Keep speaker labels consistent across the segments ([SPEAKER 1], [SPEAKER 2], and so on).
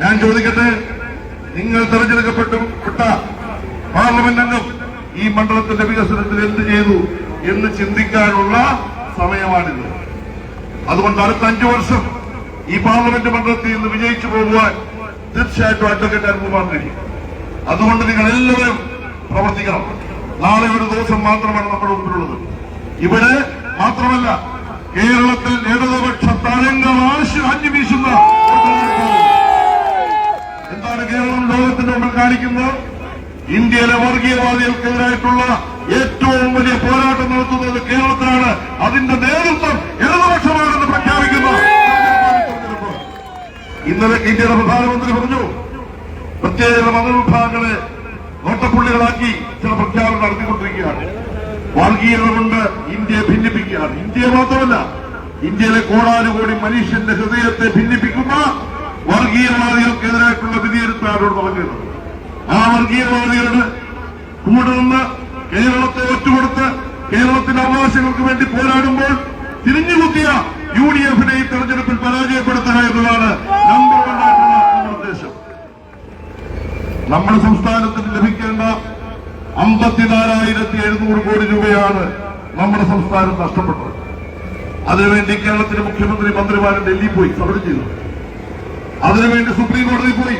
[SPEAKER 1] ഞാൻ ചോദിക്കട്ടെ? നിങ്ങൾ തെരഞ്ഞെടുക്കപ്പെട്ടു പാർലമെന്റ് അംഗം ഈ മണ്ഡലത്തിന്റെ വികസനത്തിൽ എന്ത് ചെയ്തു എന്ന് ചിന്തിക്കാനുള്ള സമയമാണിത്. അതുകൊണ്ട് അടുത്ത അഞ്ചു വർഷം ഈ പാർലമെന്റ് മണ്ഡലത്തിൽ നിന്ന് വിജയിച്ചു പോകുവാൻ തീർച്ചയായിട്ടും അഡ്വക്കേറ്റ് അനുഭവമാൻ കഴിയും. അതുകൊണ്ട് നിങ്ങൾ എല്ലാവരും പ്രവർത്തിക്കണം. നാളെ ഒരു ദിവസം മാത്രമാണ് നമ്മുടെ മുമ്പിലുള്ളത്. ഇവിടെ മാത്രമല്ല കേരളത്തിൽ ഇടതുപക്ഷ തരംഗം ആശു ഇന്ത്യയിലെ വർഗീയവാദികൾക്കെതിരായിട്ടുള്ള ഏറ്റവും വലിയ പോരാട്ടം നടത്തുന്നത് കേരളത്തിലാണ്. അതിന്റെ നേതൃത്വം ഇടതുപക്ഷമാണെന്ന് പ്രഖ്യാപിക്കുന്നു. ഇന്നലെ ഇന്ത്യയുടെ പ്രധാനമന്ത്രി പറഞ്ഞു പ്രത്യേക മതവിഭാഗങ്ങളെ നോട്ടപ്പുള്ളികളാക്കി ചില പ്രഖ്യാപനം നടത്തിക്കൊണ്ടിരിക്കുകയാണ്. വർഗീയത കൊണ്ട് ഇന്ത്യയെ ഭിന്നിപ്പിക്കുകയാണ്. ഇന്ത്യയെ മാത്രമല്ല ഇന്ത്യയിലെ കോടാനുകോടി മനുഷ്യന്റെ ഹൃദയത്തെ ഭിന്നിപ്പിക്കുന്ന വർഗീയവാദികൾക്കെതിരായിട്ടുള്ള വിധിയെടുത്താണ് ഇവിടെ നടക്കുന്നത്. ആ വർഗീയവാദികളുടെ കൂടെ നിന്ന് കേരളത്തെ ഒറ്റുകൊടുത്ത് കേരളത്തിന്റെ അവകാശങ്ങൾക്ക് വേണ്ടി പോരാടുമ്പോൾ തിരിഞ്ഞുകുത്തിയ യു ഡി എഫിനെ ഈ തെരഞ്ഞെടുപ്പിൽ പരാജയപ്പെടുത്തുക എന്നതാണ് നമ്പർ വൺ ആയിട്ടുള്ള ഉദ്ദേശം നമ്മുടെ സംസ്ഥാനത്തിന് ലഭിക്കേണ്ട അമ്പത്തിനാലായിരത്തി എഴുന്നൂറ് കോടി രൂപയാണ് നമ്മുടെ സംസ്ഥാനം നഷ്ടപ്പെട്ടത്. അതിനുവേണ്ടി കേരളത്തിലെ മുഖ്യമന്ത്രി മന്ത്രിമാരും ഡൽഹി പോയി സമരം ചെയ്തു. അതിനുവേണ്ടി സുപ്രീം കോടതി പോയി.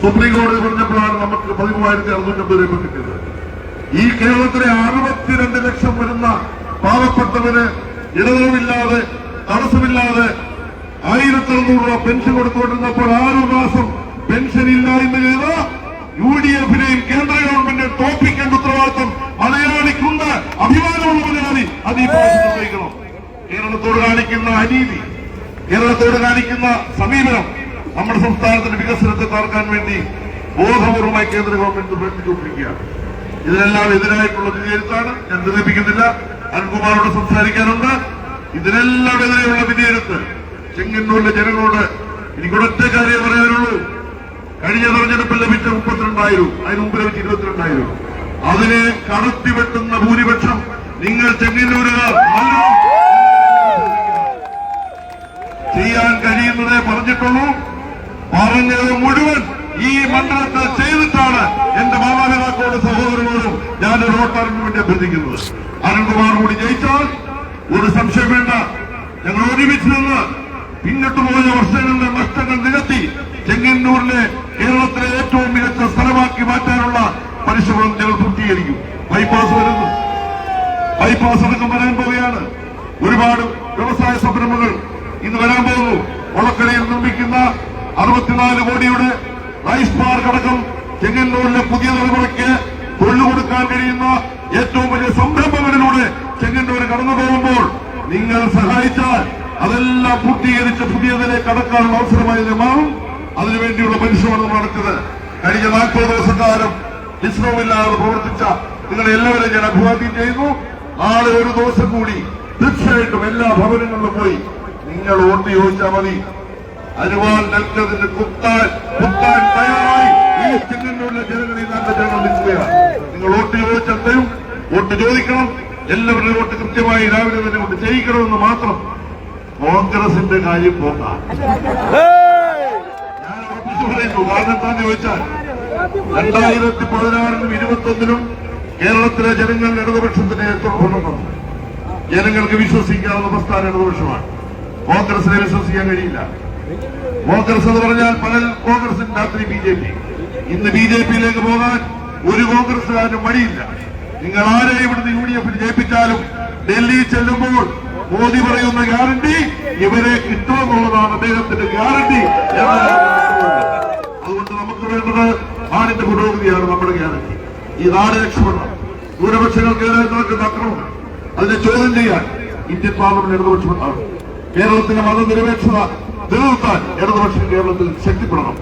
[SPEAKER 1] സുപ്രീം കോടതി പറഞ്ഞപ്പോഴാണ് നമുക്ക് പതിമൂവായിരത്തി അറുന്നൂറ്റമ്പത് രൂപ കിട്ടിയത്. ഈ കേരളത്തിലെ അറുപത്തിരണ്ട് ലക്ഷം വരുന്ന പാവപ്പെട്ടവന് ഇടതടവില്ലാതെ തടസ്സമില്ലാതെ ആയിരത്തി അറുന്നൂറ് രൂപ പെൻഷൻ കൊടുത്തുകൊണ്ടിരുന്നപ്പോൾ ആറു മാസം പെൻഷൻ ഇല്ലായ്മ ചെയ്ത യു ഡി എഫിനെയും കേന്ദ്ര ഗവൺമെന്റിനെ തോപ്പിക്കേണ്ട ഉത്തരവാദിത്വം മലയാളിക്കുണ്ട് അഭിമാനമുള്ള മലയാളി അത് ഈ പ്രാവശ്യം നിർവഹിക്കണം. കേരളത്തോട് കാണിക്കുന്ന അനീതി കേരളത്തോട് കാണിക്കുന്ന സമീപനം നമ്മുടെ സംസ്ഥാനത്തിന്റെ വികസനത്തെ തകർക്കാൻ വേണ്ടി ബോധപൂർവമായി കേന്ദ്ര ഗവൺമെന്റ് പ്രവർത്തിച്ചുകൊണ്ടിരിക്കുകയാണ്. ഇതിനെല്ലാം എതിരായിട്ടുള്ള വിലയിരുത്താണ്. ഞാൻ ദീപിക്കുന്നില്ല അരുൺകുമാറോട് സംസാരിക്കാനുണ്ട്. ഇതിനെല്ലാം എതിരെയുള്ള വിലയിരുത്ത് ചെങ്ങന്നൂരിലെ ജനങ്ങളോട് എനിക്ക് ഒരൊറ്റ കാര്യം പറയാനുള്ളൂ. കഴിഞ്ഞ തെരഞ്ഞെടുപ്പിൽ ലഭിച്ച മുപ്പത്തിരണ്ടായിരം. അതിന് മുമ്പ് ലഭിച്ച ഇരുപത്തിരണ്ടായിരം. അതിനെ കടത്തി വെട്ടുന്ന ഭൂരിപക്ഷം നിങ്ങൾ ചെങ്ങന്നൂരുകാർ ചെയ്യാൻ കഴിയുന്നതേ പറഞ്ഞിട്ടുള്ളൂ. പറഞ്ഞത് മുഴുവൻ ഈ മണ്ഡലത്തിൽ ചെയ്തിട്ടാണ് എന്റെ മാതാപിതാക്കളോട് സഹോദരനോടും ഞാൻ വോട്ടറിന് വേണ്ടി അഭ്യർത്ഥിക്കുന്നത്. അരുൺകുമാർ കൂടി ജയിച്ചാൽ ഒരു സംശയം വേണ്ട. ഞങ്ങൾ ഒരുമിച്ച് നിന്ന് പിന്നിട്ട് പോയ വർഷങ്ങളുടെ നഷ്ടങ്ങൾ നികത്തി ചെങ്ങന്നൂരിനെ കേരളത്തിലെ ഏറ്റവും മികച്ച സ്ഥലമാക്കി മാറ്റാനുള്ള പരിശ്രമം ഞങ്ങൾ പൂർത്തീകരിക്കും. ബൈപ്പാസ് വരുന്നു. ബൈപ്പാസ് അടക്കം വരാൻ പോവുകയാണ്. ഒരുപാട് വ്യവസായ സംരംഭങ്ങൾ ഇന്ന് വരാൻ പോകുന്നു. ഒളക്കരയിൽ നിർമ്മിക്കുന്ന അറുപത്തിനാല് കോടിയുടെ റൈസ് പാർക്ക് അടക്കം ചെങ്ങന്നൂരിലെ പുതിയ തലമുറയ്ക്ക് തൊഴിൽ കൊടുക്കാൻ കഴിയുന്ന ഏറ്റവും വലിയ സംരംഭങ്ങളിലൂടെ ചെങ്ങന്നൂർ കടന്നു പോകുമ്പോൾ നിങ്ങൾ സഹായിച്ചാൽ അതെല്ലാം പൂർത്തീകരിച്ച് പുതിയതിലേക്ക് കടക്കാനുള്ള അവസരമായി മാറും അതിനുവേണ്ടിയുള്ള നമ്മൾ നടത്തിയത്. കഴിഞ്ഞ നാൽപ്പത് ദിവസക്കാലം വിശ്രമമില്ലാതെ പ്രവർത്തിച്ച നിങ്ങളെ എല്ലാവരെയും ഞാൻ അഭിവാദ്യം ചെയ്യുന്നു. നാളെ ഒരു ദിവസം കൂടി തീർച്ചയായിട്ടും എല്ലാ ഭവനങ്ങളിലും പോയി നിങ്ങൾ വോട്ട് ചോദിച്ചാൽ മതി. അരുവാൾ നൽകുന്നതിന് കുത്താൻ കുത്താൻ തയ്യാറായി. ഈ ചെങ്ങന്നൂരിലെ ജനങ്ങളിൽ നല്ല ജനങ്ങൾ നിൽക്കുകയാണ്. നിങ്ങൾ വോട്ട് ചോദിച്ചാൽ വോട്ട് ചോദിക്കണം. എല്ലാവരുടെയും വോട്ട് കൃത്യമായി രാവിലെ തന്നെ കൊണ്ട് ചെയ്യിക്കണമെന്ന് മാത്രം കോൺഗ്രസിന്റെ കാര്യം പോകാം ഞാൻ ഉറപ്പിച്ചു പറയുന്നു കാരണം എന്താന്ന് ചോദിച്ചാൽ രണ്ടായിരത്തി പതിനാറിനും ഇരുപത്തൊന്നിനും കേരളത്തിലെ ജനങ്ങൾ ഇടതുപക്ഷത്തിന് തുടർന്നു ജനങ്ങൾക്ക് വിശ്വസിക്കാവുന്ന പ്രസ്ഥാനം ഇടതുപക്ഷമാണ്. കോൺഗ്രസിനെ വിശ്വസിക്കാൻ കഴിയില്ല. കോൺഗ്രസ് എന്ന് പറഞ്ഞാൽ പകൽ കോൺഗ്രസ് രാത്രി ബി ജെ പി. ഇന്ന് ബി ജെ പിയിലേക്ക് പോകാൻ ഒരു കോൺഗ്രസുകാരനും വഴിയില്ല. നിങ്ങൾ ആരെ ഇവിടുന്ന് യു ഡി എഫിൽ ജയിപ്പിച്ചാലും ഡൽഹി ചെല്ലുമ്പോൾ മോദി പറയുന്ന ഗ്യാരണ്ടി ഇവരെ കിട്ടുമെന്നുള്ളതാണ് അദ്ദേഹത്തിന്റെ ഗ്യാരണ്ടി. അതുകൊണ്ട് നമുക്ക് വേണ്ടത് നാടിന്റെ പുരോഗതിയാണ് നമ്മുടെ ഗ്യാരണ്ടി. ഈ നാട് രക്ഷപ്പെടണം. ന്യൂനപക്ഷങ്ങൾക്കെതിരെ നടക്കുന്ന അക്രമം അതിനെ ചോദ്യം ചെയ്യാൻ ഇന്ത്യൻ പാർലമെന്റ് ഇടതുപക്ഷമാണ് കേരളത്തിന്റെ മതനിരപേക്ഷത നിലനിർത്താൻ ഇടതുപക്ഷം കേരളത്തിൽ ശക്തിപ്പെടണം.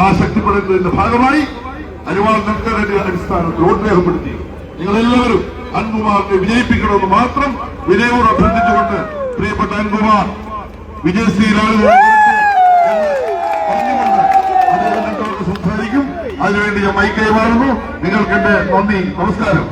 [SPEAKER 1] ആ ശക്തിപ്പെടുന്നതിന്റെ ഭാഗമായി അനുവാദം നെൽക്കരന്റെ അടിസ്ഥാനത്തിൽ വോട്ട് രേഖപ്പെടുത്തി നിങ്ങളെല്ലാവരും അൻകുമാറിനെ വിജയിപ്പിക്കണമെന്ന് മാത്രം വിനയോട് അഭ്യർത്ഥിച്ചുകൊണ്ട് പ്രിയപ്പെട്ട അൻകുമാർ വിജയശ്രീലാണ് സംസാരിക്കും. അതിനുവേണ്ടി ഞാൻ മൈക്ക് കൈമാറുന്നു നിങ്ങൾക്ക് എന്റെ നന്ദി നമസ്കാരം.